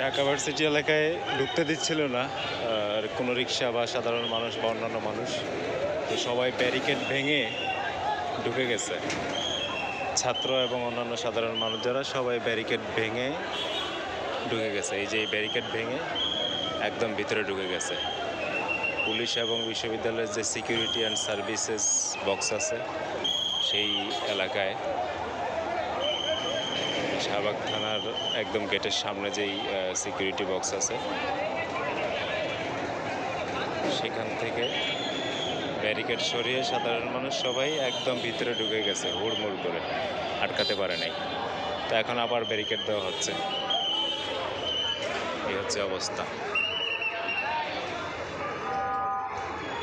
Dhaka varsity এলাকায় ঢুকতে দিচ্ছিল না, আর কোনো রিক্সা বা সাধারণ মানুষ বা অন্যান্য মানুষ, তো সবাই ব্যারিকেড ভেঙে ঢুকে গেছে। ছাত্র এবং অন্যান্য সাধারণ মানুষ যারা সবাই ব্যারিকেড ভেঙে ঢুকে গেছে। এই যে এই ব্যারিকেড ভেঙে একদম ভিতরে ঢুকে গেছে। পুলিশ এবং বিশ্ববিদ্যালয়ের যে সিকিউরিটি অ্যান্ড সার্ভিসেস বক্স আছে, সেই এলাকায় শাহবাগ থানার একদম গেটের সামনে যেই সিকিউরিটি বক্স আছে। সেখান থেকে ব্যারিকেড সরিয়ে সাধারণ মানুষ সবাই একদম ভিতরে ঢুকে গেছে, হুড়মুড় করে, আটকাতে পারে নাই। তো এখন আবার ব্যারিকেড দেওয়া হচ্ছে। এই হচ্ছে অবস্থা।